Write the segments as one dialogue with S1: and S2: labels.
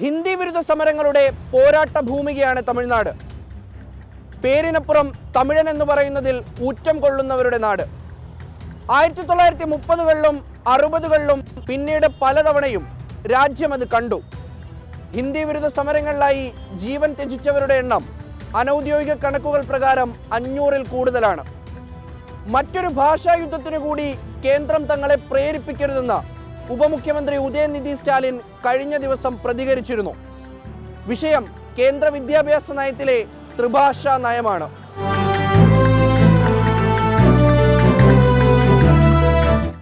S1: ഹിന്ദി വിരുദ്ധ സമരങ്ങളുടെ പോരാട്ട ഭൂമികയാണ് തമിഴ്നാട്. പേരിനപ്പുറം തമിഴൻ എന്ന് പറയുന്നതിൽ ഊറ്റം കൊള്ളുന്നവരുടെ നാട്. ആയിരത്തി തൊള്ളായിരത്തി മുപ്പതുകളിലും അറുപതുകളിലും പിന്നീട് പലതവണയും രാജ്യം അത് കണ്ടു. ഹിന്ദി വിരുദ്ധ സമരങ്ങളിലായി ജീവൻ ത്യജിച്ചവരുടെ എണ്ണം അനൗദ്യോഗിക കണക്കുകൾ പ്രകാരം അഞ്ഞൂറിൽ കൂടുതലാണ്. മറ്റൊരു ഭാഷാ യുദ്ധത്തിനു കൂടി കേന്ദ്രം തങ്ങളെ പ്രേരിപ്പിക്കരുതെന്ന് ഉപമുഖ്യമന്ത്രി ഉദയനിധി സ്റ്റാലിൻ കഴിഞ്ഞ ദിവസം പ്രതികരിച്ചിരുന്നു. വിഷയം കേന്ദ്ര വിദ്യാഭ്യാസ നയത്തിലെ ത്രിഭാഷാ നയമാണ്.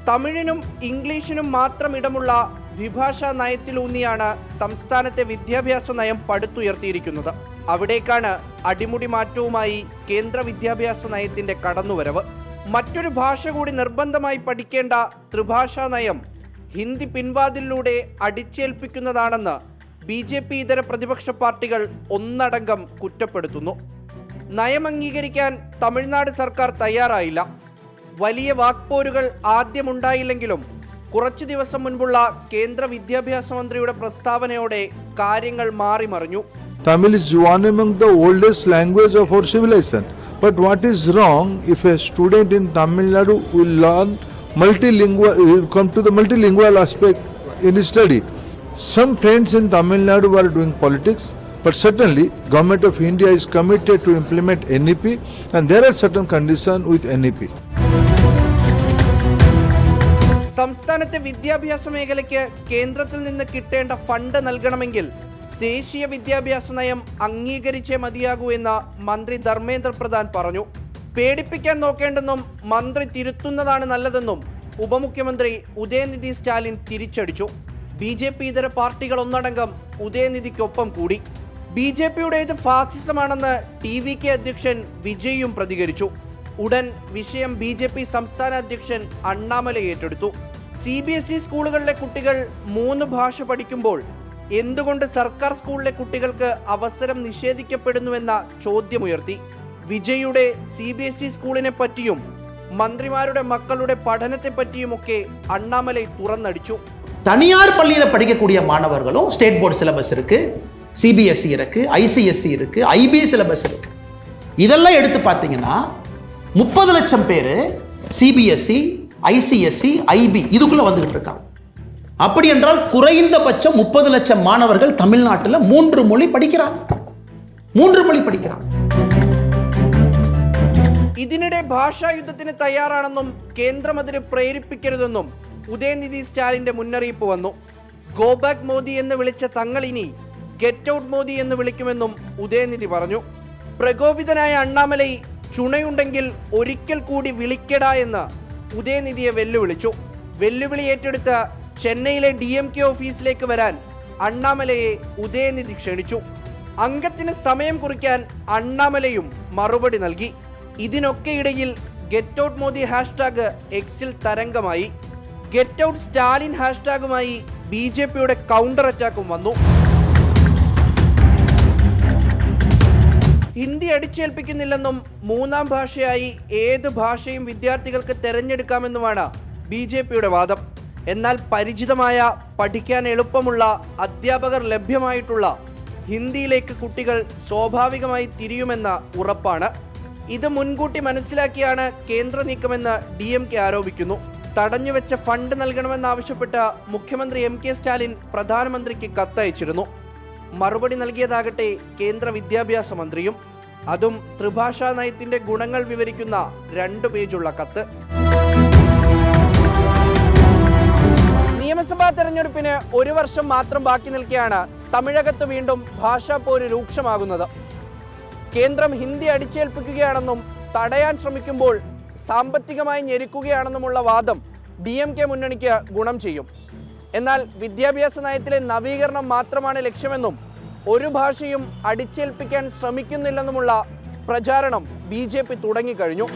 S1: തമിഴിനും ഇംഗ്ലീഷിനും മാത്രം ഇടമുള്ള ദ്വിഭാഷാ നയത്തിലൂന്നിയാണ് സംസ്ഥാനത്തെ വിദ്യാഭ്യാസ നയം പടുത്തുയർത്തിയിരിക്കുന്നത്. അവിടേക്കാണ് അടിമുടി മാറ്റവുമായി കേന്ദ്ര വിദ്യാഭ്യാസ നയത്തിന്റെ കടന്നുവരവ്. മറ്റൊരു ഭാഷ കൂടി നിർബന്ധമായി പഠിക്കേണ്ട ത്രിഭാഷാ നയം ഹിന്ദി പിൻവാതിലൂടെ അടിച്ചേൽപ്പിക്കുന്നതാണെന്ന് ബി ജെ പി ഇതര പ്രതിപക്ഷ പാർട്ടികൾ ഒന്നടങ്കം കുറ്റപ്പെടുത്തുന്നു. നയം അംഗീകരിക്കാൻ തമിഴ്നാട് സർക്കാർ തയ്യാറായില്ല. വലിയ വാക്പോരുകൾ ആദ്യമുണ്ടായില്ലെങ്കിലും കുറച്ചു ദിവസം മുൻപുള്ള കേന്ദ്ര വിദ്യാഭ്യാസ മന്ത്രിയുടെ പ്രസ്താവനയോടെ കാര്യങ്ങൾ മാറിമറിഞ്ഞു.
S2: Tamil what is wrong if a student in Tamil Nadu will learn multilingual, come to the multilingual aspect in study? Some friends in Tamil Nadu were doing politics, but certainly government of India is committed to implement NEP and there are certain conditions with E NEP.
S1: സംസ്ഥാനത്തെ വിദ്യാഭ്യാസ മേഖലയ്ക്ക് കേന്ദ്രത്തിൽ നിന്ന് കിട്ടേണ്ട fund നൽകണമെങ്കിൽ ദേശീയ വിദ്യാഭ്യാസ നയം അംഗീകരിച്ചേ മതിയാകൂ എന്ന് മന്ത്രി ധർമ്മേന്ദ്ര പ്രധാൻ പറഞ്ഞു പേടിപ്പിക്കാൻ നോക്കേണ്ടെന്നും മന്ത്രി തിരുത്തുന്നതാണ് നല്ലതെന്നും ഉപമുഖ്യമന്ത്രി ഉദയനിധി സ്റ്റാലിൻ തിരിച്ചടിച്ചു. ബി ജെ പി ഇതര പാർട്ടികൾ ഒന്നടങ്കം ഉദയനിധിക്കൊപ്പം കൂടി. ബി ജെ പിയുടേത് ഫാസിസമാണെന്ന് ടി വി കെ അധ്യക്ഷൻ വിജയും പ്രതികരിച്ചു. ഉടൻ വിഷയം ബി ജെ പി സംസ്ഥാന അധ്യക്ഷൻ അണ്ണാമല ഏറ്റെടുത്തു. സി ബി എസ് ഇ സ്കൂളുകളിലെ കുട്ടികൾ മൂന്ന് ഭാഷ പഠിക്കുമ്പോൾ എന്തുകൊണ്ട് സർക്കാർ സ്കൂളിലെ കുട്ടികൾക്ക് അവസരം നിഷേധിക്കപ്പെടുന്നുവെന്ന ചോദ്യമുയർത്തി. വിജയുടെ സി ബി എസ് ഇ സ്കൂളിനെ പറ്റിയും മന്ത്രിമാരുടെ മക്കളുടെ പഠനത്തെ പറ്റിയുമൊക്കെ അണ്ണാമലൈ തുറന്നടിച്ചു
S3: தனியார் பள்ளியில் படிக்கக்கூடிய மாணவர்களும் ஸ்டேட் போர்டு சிலபஸ் இருக்கு சிபிஎஸ்சி இருக்கு ஐசிஎஸ்சி இருக்கு ஐபி சிலபஸ் இருக்கு இதெல்லாம் எடுத்து பார்த்தீங்கன்னா முப்பது லட்சம் பேர் சிபிஎஸ்சி ஐசிஎஸ்சி ஐபி இதுக்குள்ள வந்துகிட்டு இருக்காங்க அப்படி என்றால் குறைந்தபட்சம் முப்பது லட்சம் மாணவர்கள் தமிழ்நாட்டில் மூன்று மொழி படிக்கிறாங்க மூன்று மொழி படிக்கிறாங்க
S1: ഇതിനിടെ ഭാഷാ യുദ്ധത്തിന് തയ്യാറാണെന്നും കേന്ദ്രം അതിന് പ്രേരിപ്പിക്കരുതെന്നും ഉദയനിധി സ്റ്റാലിന്റെ മുന്നറിയിപ്പ് വന്നു. ഗോ ബാക്ക് മോദി എന്ന് വിളിച്ച തങ്ങൾ ഇനി ഗെറ്റ് ഔട്ട് മോദി എന്ന് വിളിക്കുമെന്നും ഉദയനിധി പറഞ്ഞു. പ്രകോപിതനായ അണ്ണാമലൈ ചുണയുണ്ടെങ്കിൽ ഒരിക്കൽ കൂടി വിളിക്കടാ എന്ന് ഉദയനിധിയെ വെല്ലുവിളിച്ചു. വെല്ലുവിളി ഏറ്റെടുത്ത് ചെന്നൈയിലെ ഡി എം കെ ഓഫീസിലേക്ക് വരാൻ അണ്ണാമലയെ ഉദയനിധി ക്ഷണിച്ചു. അംഗത്തിന് സമയം കുറിക്കാൻ അണ്ണാമലയും മറുപടി നൽകി. ഇതിനൊക്കെ ഇടയിൽ ഗെറ്റ് ഔട്ട് മോദി ഹാഷ്ടാഗ് എക്സിൽ തരംഗമായി. ഗെറ്റ് ഔട്ട് സ്റ്റാലിൻ ഹാഷ്ടാഗുമായി ബി ജെ പിയുടെ കൗണ്ടർ അറ്റാക്കും വന്നു. ഹിന്ദി അടിച്ചേൽപ്പിക്കുന്നില്ലെന്നും മൂന്നാം ഭാഷയായി ഏത് ഭാഷയും വിദ്യാർത്ഥികൾക്ക് തെരഞ്ഞെടുക്കാമെന്നുമാണ് ബി ജെ പിയുടെ വാദം. എന്നാൽ പരിചിതമായ പഠിക്കാൻ എളുപ്പമുള്ള അധ്യാപകർ ലഭ്യമായിട്ടുള്ള ഹിന്ദിയിലേക്ക് കുട്ടികൾ സ്വാഭാവികമായി തിരിയുമെന്ന ഉറപ്പാണ്. ഇത് മുൻകൂട്ടി മനസ്സിലാക്കിയാണ് കേന്ദ്ര നീക്കമെന്ന് ഡി എം കെ ആരോപിക്കുന്നു. തടഞ്ഞുവെച്ച ഫണ്ട് നൽകണമെന്നാവശ്യപ്പെട്ട് മുഖ്യമന്ത്രി എം കെ സ്റ്റാലിൻ പ്രധാനമന്ത്രിക്ക് കത്തയച്ചിരുന്നു. മറുപടി നൽകിയതാകട്ടെ കേന്ദ്ര വിദ്യാഭ്യാസ മന്ത്രിയും. അതും ത്രിഭാഷാ നയത്തിന്റെ ഗുണങ്ങൾ വിവരിക്കുന്ന രണ്ടു പേജുള്ള കത്ത്. നിയമസഭാ തെരഞ്ഞെടുപ്പിന് ഒരു വർഷം മാത്രം ബാക്കി നിൽക്കെയാണ്. തമിഴകത്ത് വീണ്ടും ഭാഷാ പോര് രൂക്ഷമാകുന്നത്. കേന്ദ്രം ഹിന്ദി അടിച്ചേൽപ്പിക്കുകയാണെന്നും തടയാൻ ശ്രമിക്കുമ്പോൾ സാമ്പത്തികമായി ഞെരുക്കുകയാണെന്നുമുള്ള വാദം ഡി എം കെ മുന്നണിക്ക് ഗുണം ചെയ്യും. എന്നാൽ വിദ്യാഭ്യാസ നയത്തിലെ നവീകരണം മാത്രമാണ് ലക്ഷ്യമെന്നും ഒരു ഭാഷയും അടിച്ചേൽപ്പിക്കാൻ ശ്രമിക്കുന്നില്ലെന്നുമുള്ള പ്രചാരണം ബി ജെ പി തുടങ്ങിക്കഴിഞ്ഞു.